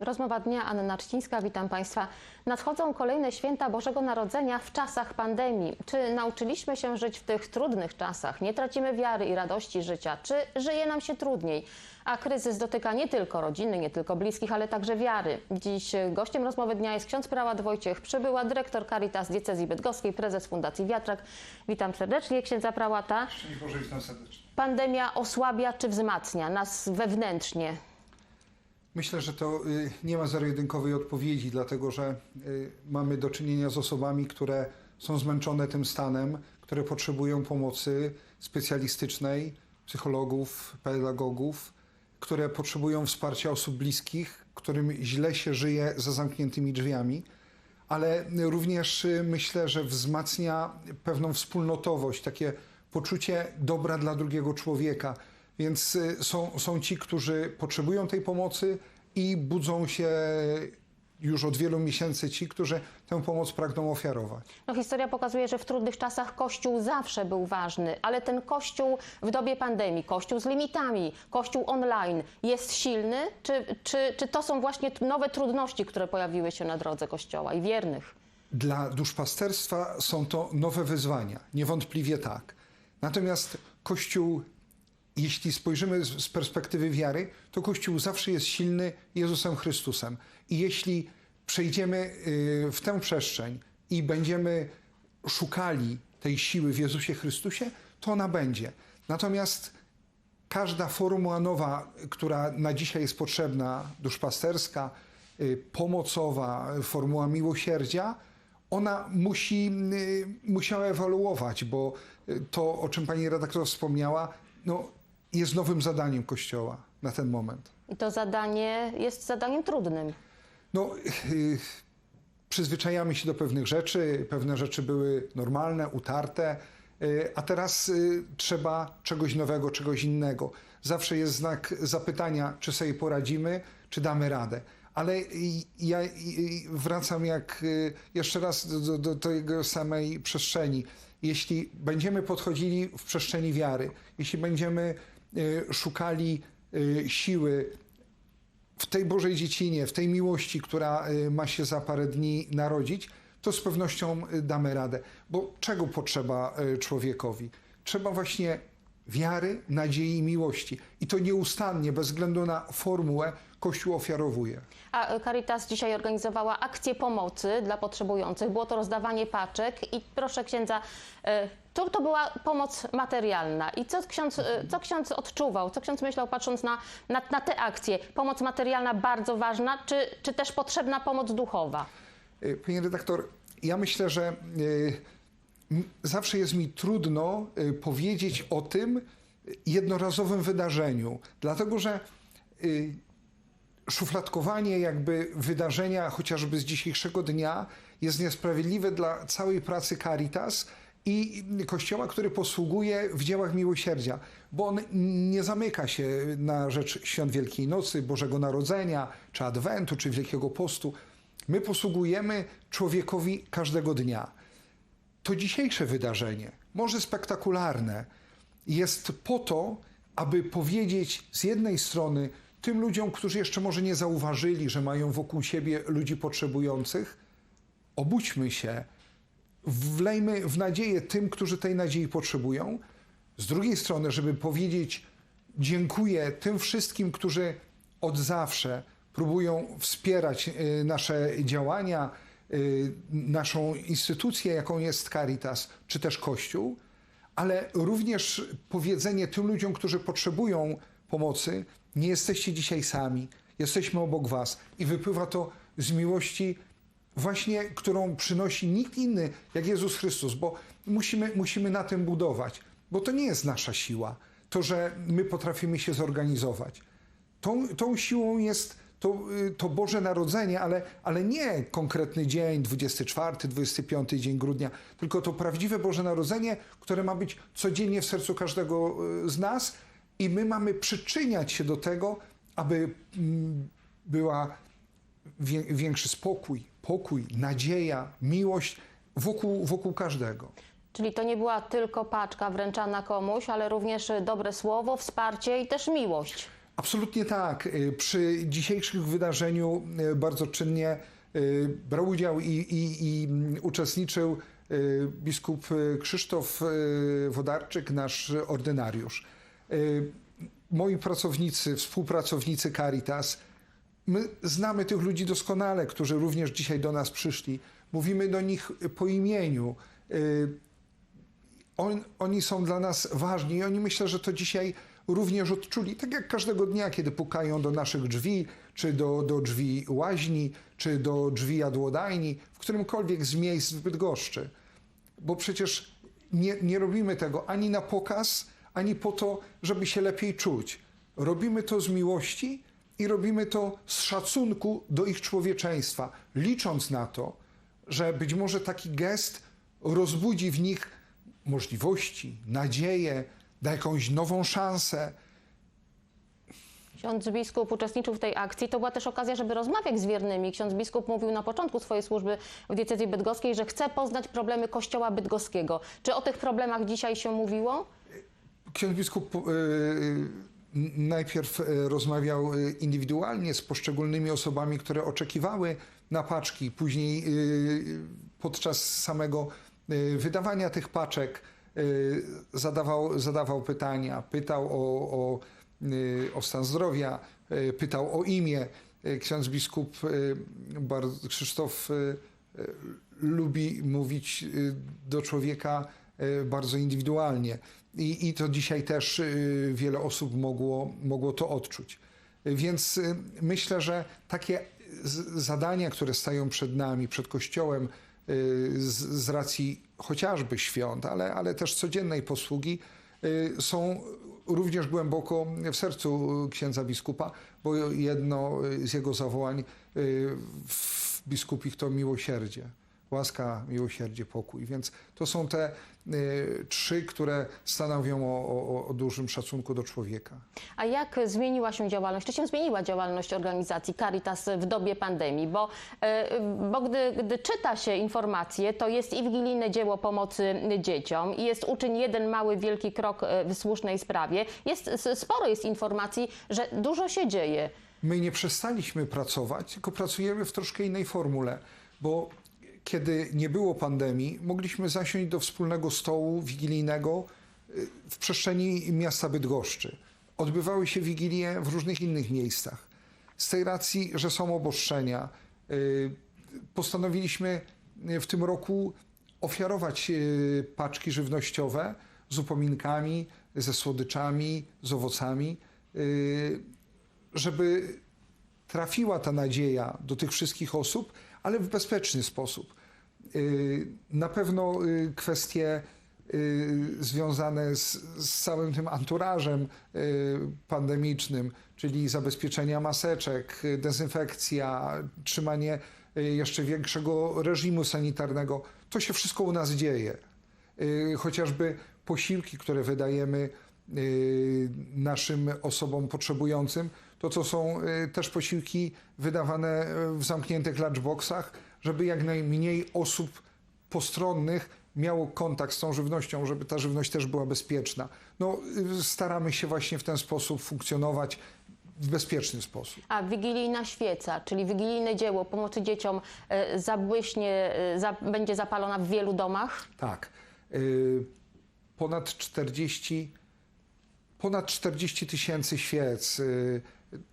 Rozmowa dnia, Anna Narcińska, witam Państwa. Nadchodzą kolejne święta Bożego Narodzenia w czasach pandemii. Czy nauczyliśmy się żyć w tych trudnych czasach? Nie tracimy wiary i radości życia? Czy żyje nam się trudniej? A kryzys dotyka nie tylko rodziny, nie tylko bliskich, ale także wiary. Dziś gościem rozmowy dnia jest ksiądz prałat Wojciech Przybyła, dyrektor Caritas Diecezji Bydgoskiej, prezes Fundacji Wiatrak. Witam serdecznie księdza prałata. Boże, witam serdecznie. Pandemia osłabia czy wzmacnia nas wewnętrznie? Myślę, że to y, nie ma zero-jedynkowej odpowiedzi, dlatego że y, mamy do czynienia z osobami, które są zmęczone tym stanem, które potrzebują pomocy specjalistycznej, psychologów, pedagogów, które potrzebują wsparcia osób bliskich, którym źle się żyje za zamkniętymi drzwiami, ale również y, myślę, że wzmacnia pewną wspólnotowość, takie poczucie dobra dla drugiego człowieka. Więc y, są, są ci, którzy potrzebują tej pomocy i budzą się już od wielu miesięcy ci, którzy tę pomoc pragną ofiarować. No, historia pokazuje, że w trudnych czasach Kościół zawsze był ważny, ale ten Kościół w dobie pandemii, Kościół z limitami, Kościół online jest silny? Czy, czy, czy to są właśnie nowe trudności, które pojawiły się na drodze Kościoła i wiernych? Dla duszpasterstwa są to nowe wyzwania, niewątpliwie tak. Natomiast Kościół, jeśli spojrzymy z perspektywy wiary, to Kościół zawsze jest silny Jezusem Chrystusem. I jeśli przejdziemy y, w tę przestrzeń i będziemy szukali tej siły w Jezusie Chrystusie, to ona będzie. Natomiast każda formuła nowa, która na dzisiaj jest potrzebna, duszpasterska, y, pomocowa, formuła miłosierdzia, ona musi, y, musiała ewoluować, bo to, o czym pani redaktor wspomniała, no, jest nowym zadaniem Kościoła na ten moment. I to zadanie jest zadaniem trudnym. No, y, przyzwyczajamy się do pewnych rzeczy, pewne rzeczy były normalne, utarte, y, a teraz y, trzeba czegoś nowego, czegoś innego. Zawsze jest znak zapytania, czy sobie poradzimy, czy damy radę. Ale ja wracam jak y, jeszcze raz do, do, tej samej przestrzeni. Jeśli będziemy podchodzili w przestrzeni wiary, jeśli będziemy szukali y, siły w tej Bożej dziecinie, w tej miłości, która y, ma się za parę dni narodzić, to z pewnością damy radę. Bo czego potrzeba człowiekowi? Trzeba właśnie wiary, nadziei i miłości. I to nieustannie, bez względu na formułę, Kościół ofiarowuje. A y, Caritas dzisiaj organizowała akcję pomocy dla potrzebujących. Było to rozdawanie paczek i proszę księdza, y, to, to była pomoc materialna. I co ksiądz, y, co ksiądz odczuwał, co ksiądz myślał patrząc na, na, na tę akcję? Pomoc materialna bardzo ważna, czy, czy też potrzebna pomoc duchowa? Panie redaktor, ja myślę, że y, m- zawsze jest mi trudno y, powiedzieć o tym jednorazowym wydarzeniu, dlatego że y, szufladkowanie jakby wydarzenia chociażby z dzisiejszego dnia jest niesprawiedliwe dla całej pracy Caritas i Kościoła, który posługuje w dziełach miłosierdzia, bo on nie zamyka się na rzecz Świąt Wielkiej Nocy, Bożego Narodzenia, czy Adwentu, czy Wielkiego Postu. My posługujemy człowiekowi każdego dnia. To dzisiejsze wydarzenie, może spektakularne, jest po to, aby powiedzieć z jednej strony tym ludziom, którzy jeszcze może nie zauważyli, że mają wokół siebie ludzi potrzebujących, obudźmy się, wlejmy w nadzieję tym, którzy tej nadziei potrzebują. Z drugiej strony, żeby powiedzieć dziękuję tym wszystkim, którzy od zawsze próbują wspierać y, nasze działania, naszą instytucję, jaką jest Caritas, czy też Kościół, ale również powiedzenie tym ludziom, którzy potrzebują pomocy, nie jesteście dzisiaj sami, jesteśmy obok was. I wypływa to z miłości właśnie, którą przynosi nikt inny jak Jezus Chrystus, bo musimy, musimy na tym budować, bo to nie jest nasza siła, to, że my potrafimy się zorganizować. Tą, tą siłą jest to, y, to Boże Narodzenie, ale, ale nie konkretny dzień, 24, 25 dzień grudnia, tylko to prawdziwe Boże Narodzenie, które ma być codziennie w sercu każdego y, z nas i my mamy przyczyniać się do tego, aby mm, była większy spokój, pokój, nadzieja, miłość wokół, wokół każdego. Czyli to nie była tylko paczka wręczana komuś, ale również dobre słowo, wsparcie i też miłość. Absolutnie tak. Y, Przy dzisiejszym wydarzeniu y, bardzo czynnie y, brał udział i, i, i mm, uczestniczył biskup Krzysztof Wodarczyk, nasz ordynariusz. Moi pracownicy, współpracownicy Caritas, my znamy tych ludzi doskonale, którzy również dzisiaj do nas przyszli. Mówimy do nich po imieniu. On, oni są dla nas ważni i oni myślę, że to dzisiaj również odczuli, tak jak każdego dnia, kiedy pukają do naszych drzwi, czy do, do drzwi łaźni, czy do drzwi jadłodajni, w którymkolwiek z miejsc w Bydgoszczy. Bo przecież nie, nie robimy tego ani na pokaz, ani po to, żeby się lepiej czuć. Robimy to z miłości i robimy to z szacunku do ich człowieczeństwa, licząc na to, że być może taki gest rozbudzi w nich możliwości, nadzieję, da jakąś nową szansę. Ksiądz biskup uczestniczył w tej akcji. To była też okazja, żeby rozmawiać z wiernymi. Ksiądz biskup mówił na początku swojej służby w diecezji bydgoskiej, że chce poznać problemy kościoła bydgoskiego. Czy o tych problemach dzisiaj się mówiło? Ksiądz biskup e, najpierw e, rozmawiał e, indywidualnie z poszczególnymi osobami, które oczekiwały na paczki. Później e, podczas samego wydawania tych paczek zadawał, zadawał pytania, pytał o, o, e, o stan zdrowia, e, pytał o imię. Ksiądz biskup Krzysztof lubi mówić do człowieka bardzo indywidualnie. I, I to dzisiaj też y, wiele osób mogło, mogło to odczuć. Y, Więc y, myślę, że takie zadania, które stają przed nami, przed Kościołem, y, z, z racji chociażby świąt, ale, ale też codziennej posługi, y, są również głęboko w sercu księdza biskupa, bo jedno z jego zawołań y, w biskupich to miłosierdzie. Łaska, miłosierdzie, pokój. Więc to są te y, trzy, które stanowią o, o, o dużym szacunku do człowieka. A jak zmieniła się działalność, czy się zmieniła działalność organizacji Caritas w dobie pandemii? Bo, e, bo gdy, gdy czyta się informacje, to jest i wigilijne dzieło pomocy dzieciom, i jest uczyń jeden mały, wielki krok e, w słusznej sprawie. Jest, sporo jest informacji, że dużo się dzieje. My nie przestaliśmy pracować, tylko pracujemy w troszkę innej formule, bo kiedy nie było pandemii, mogliśmy zasiąść do wspólnego stołu wigilijnego y, w przestrzeni miasta Bydgoszczy. Odbywały się wigilie w różnych innych miejscach. Z tej racji, że są obostrzenia, y, postanowiliśmy y, w tym roku ofiarować paczki żywnościowe z upominkami, ze słodyczami, z owocami, żeby trafiła ta nadzieja do tych wszystkich osób, ale w bezpieczny sposób. Y, Na pewno y, kwestie y, związane z, z całym tym anturażem pandemicznym, czyli zabezpieczenia maseczek, dezynfekcja, trzymanie jeszcze większego reżimu sanitarnego, to się wszystko u nas dzieje. Chociażby posiłki, które wydajemy naszym osobom potrzebującym, to to są y, też posiłki wydawane y, w zamkniętych lunchboxach, żeby jak najmniej osób postronnych miało kontakt z tą żywnością, żeby ta żywność też była bezpieczna. No, y, staramy się właśnie w ten sposób funkcjonować w bezpieczny sposób. A wigilijna świeca, czyli wigilijne dzieło pomocy dzieciom zabłyśnie, za, będzie zapalona w wielu domach? Tak. Ponad 40, ponad 40 tysięcy świec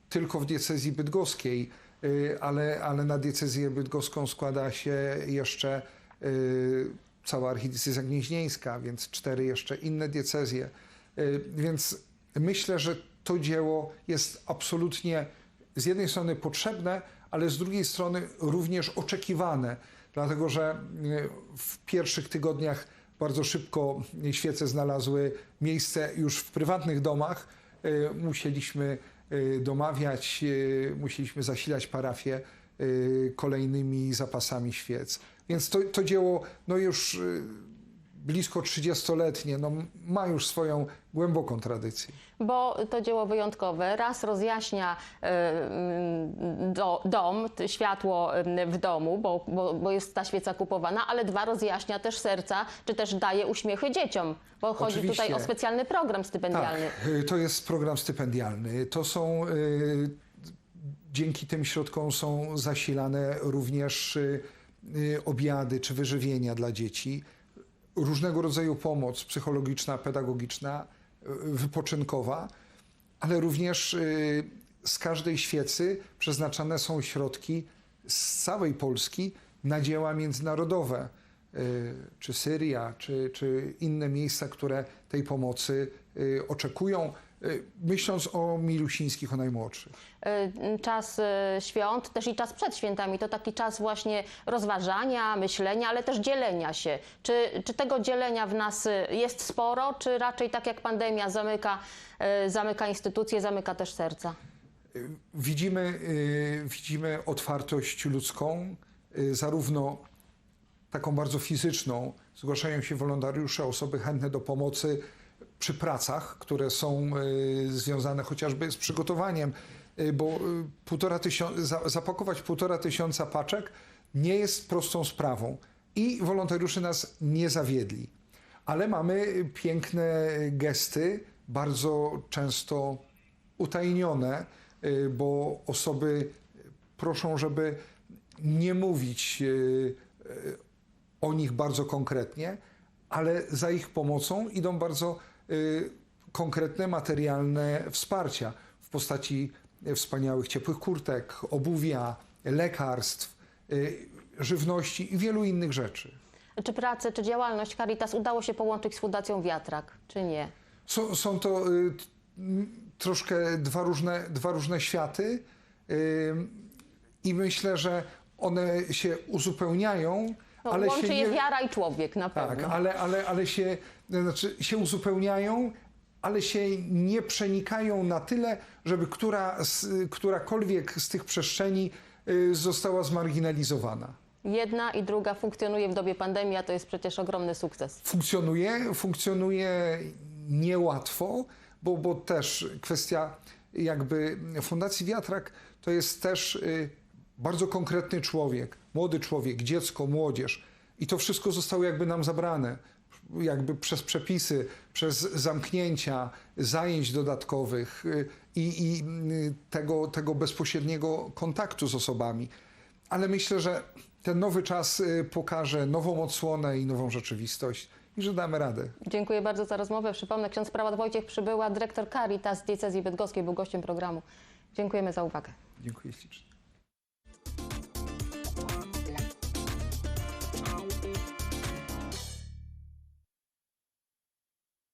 tylko w diecezji bydgoskiej, y, ale, ale na diecezję bydgoską składa się jeszcze y, cała archidiecezja gnieźnieńska, więc cztery jeszcze inne diecezje. Y, Więc myślę, że to dzieło jest absolutnie z jednej strony potrzebne, ale z drugiej strony również oczekiwane, dlatego że w pierwszych tygodniach bardzo szybko świece znalazły miejsce już w prywatnych domach. Musieliśmy domawiać, y, musieliśmy zasilać parafię y, kolejnymi zapasami świec. Więc to, to dzieło no już y, blisko 30-letnie, no, ma już swoją głęboką tradycję. Bo to dzieło wyjątkowe raz rozjaśnia mm, do, dom, światło em, w domu, bo, bo, bo jest ta świeca kupowana, ale dwa rozjaśnia też serca, czy też daje uśmiechy dzieciom, bo chodzi Oczywiście. tutaj o specjalny program stypendialny. Tak, y, to jest program stypendialny. To są, y, dzięki tym środkom są zasilane również y, y, obiady czy wyżywienia dla dzieci, różnego rodzaju pomoc psychologiczna, pedagogiczna, y, wypoczynkowa, ale również y, z każdej świecy przeznaczane są środki z całej Polski na dzieła międzynarodowe, y, czy Syria, czy, czy inne miejsca, które tej pomocy oczekują, myśląc o milusińskich, o najmłodszych. Y, Czas y, świąt, też i czas przed świętami, to taki czas właśnie rozważania, myślenia, ale też dzielenia się. Czy, czy tego dzielenia w nas jest sporo, czy raczej tak jak pandemia zamyka, zamyka instytucje, zamyka też serca? Widzimy, widzimy otwartość ludzką, zarówno taką bardzo fizyczną. Zgłaszają się wolontariusze, osoby chętne do pomocy przy pracach, które są y, związane chociażby z przygotowaniem, y, bo y, półtora tysiąca, za- zapakować półtora tysiąca paczek nie jest prostą sprawą. I wolontariusze nas nie zawiedli. Ale mamy piękne gesty, bardzo często utajnione, bo osoby proszą, żeby nie mówić o nich bardzo konkretnie, ale za ich pomocą idą bardzo konkretne materialne wsparcia w postaci wspaniałych ciepłych kurtek, obuwia, lekarstw, y, żywności i wielu innych rzeczy. Czy pracę, czy działalność Caritas udało się połączyć z Fundacją Wiatrak, czy nie? Są, są to y, troszkę dwa różne, dwa różne światy y, i myślę, że one się uzupełniają, No, ale łączy się je nie, wiara i człowiek na tak, pewno. ale, ale, ale się, znaczy się uzupełniają, ale się nie przenikają na tyle, żeby która, z, którakolwiek z tych przestrzeni y, została zmarginalizowana. Jedna i druga funkcjonuje w dobie pandemii, a to jest przecież ogromny sukces. funkcjonuje, funkcjonuje niełatwo, bo, bo też kwestia jakby Fundacji Wiatrak to jest też y, bardzo konkretny człowiek, młody człowiek, dziecko, młodzież i to wszystko zostało jakby nam zabrane jakby przez przepisy, przez zamknięcia, zajęć dodatkowych y, i, i y, tego, tego bezpośredniego kontaktu z osobami. Ale myślę, że ten nowy czas y, pokaże nową odsłonę i nową rzeczywistość i że damy radę. Dziękuję bardzo za rozmowę. Przypomnę, ksiądz prałat Wojciech Przybyła, dyrektor Caritas diecezji bydgoskiej, był gościem programu. Dziękujemy za uwagę. Dziękuję ślicznie.